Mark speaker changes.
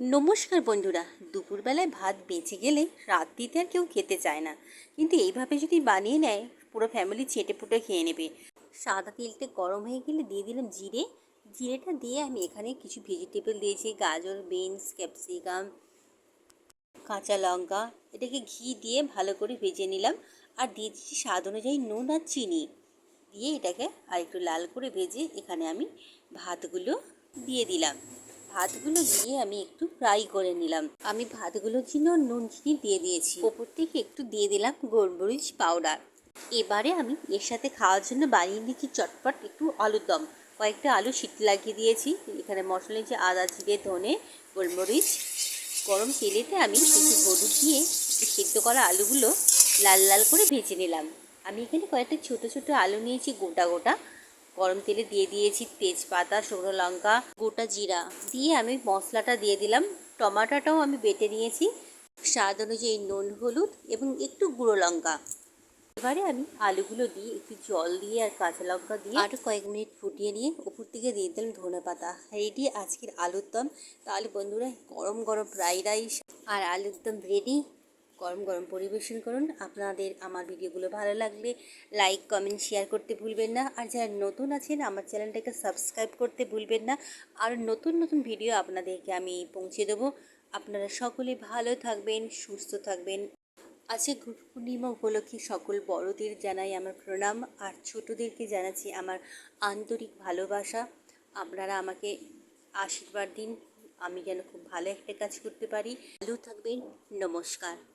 Speaker 1: নমস্কার বন্ধুরা, দুপুরবেলায় ভাত বেঁচে গেলে রাত দিতে আর কেউ খেতে চায় না। কিন্তু এইভাবে যদি বানিয়ে নেয়, পুরো ফ্যামিলি চেটে পুটে খেয়ে নেবে। সাদা তেলটা গরম হয়ে গেলে দিয়ে দিলাম জিরে। জিরেটা দিয়ে আমি এখানে কিছু ভেজিটেবল দিয়েছি, গাজর বিনস ক্যাপসিকাম কাঁচা লঙ্কা। এটাকে ঘি দিয়ে ভালো করে ভেজে নিলাম। আর দিয়ে দিচ্ছি স্বাদ অনুযায়ী নুন আর চিনি। দিয়ে এটাকে আর একটু লাল করে ভেজে এখানে আমি ভাতগুলো দিয়ে দিলাম। ভাতগুলো দিয়ে আমি একটু ফ্রাই করে নিলাম। আমি ভাতগুলোর জন্য নুন চিনি দিয়ে দিয়েছি। ওপর থেকে একটু দিয়ে দিলাম গোলমরিচ পাউডার। এবারে আমি এর সাথে খাওয়ার জন্য বানিয়ে নিচ্ছি চটপট একটু আলুর দম। কয়েকটা আলু সিটি লাগিয়ে দিয়েছি। এখানে মশলা নিয়েছি আদা, জিরে, ধনে, গোলমরিচ, গরম তেলেতে আমি একটু হলুদ দিয়ে সেদ্ধ করা আলুগুলো লাল লাল করে ভেজে নিলাম। আমি এখানে কয়েকটা ছোট ছোট আলু নিয়েছি গোটা গোটা। গরম তেলে দিয়ে দিয়েছি তেজপাতা, শুকনো লঙ্কা, গোটা জিরা। দিয়ে আমি মশলাটা দিয়ে দিলাম। টমাটোটাও আমি বেটে নিয়েছি। স্বাদ অনুযায়ী নুন, হলুদ এবং একটু গুঁড়ো লঙ্কা। এবারে আমি আলুগুলো দিয়ে একটু জল দিয়ে আর কাঁচা লঙ্কা দিয়ে আরও কয়েক মিনিট ফুটিয়ে নিয়ে উপর থেকে দিয়ে দিলাম ধনে পাতা। রেডি আজকের আলুর দম। তাহলে বন্ধুরা, গরম গরম ফ্রাইড রাইস আর আলুর দম রেডি গরম গরম পরিবেশন করুন। আপনাদের আমার ভিডিওগুলো ভালো লাগলে লাইক, কমেন্ট, শেয়ার করতে ভুলবেন না। আর যারা নতুন আছেন, আমার চ্যানেলটাকে সাবস্ক্রাইব করতে ভুলবেন না। আর নতুন নতুন ভিডিও আপনাদেরকে আমি পৌঁছে দেবো। আপনারা সকলে ভালো থাকবেন, সুস্থ থাকবেন। আজকে গুরু পূর্ণিমা উপলক্ষে সকল বড়দের জানাই আমার প্রণাম। আর ছোটদেরকে জানাচ্ছি আমার আন্তরিক ভালোবাসা। আপনারা আমাকে আশীর্বাদ দিন। আমি যেন খুব ভালো একটা কাজ করতে পারি। ভালো থাকবেন। নমস্কার।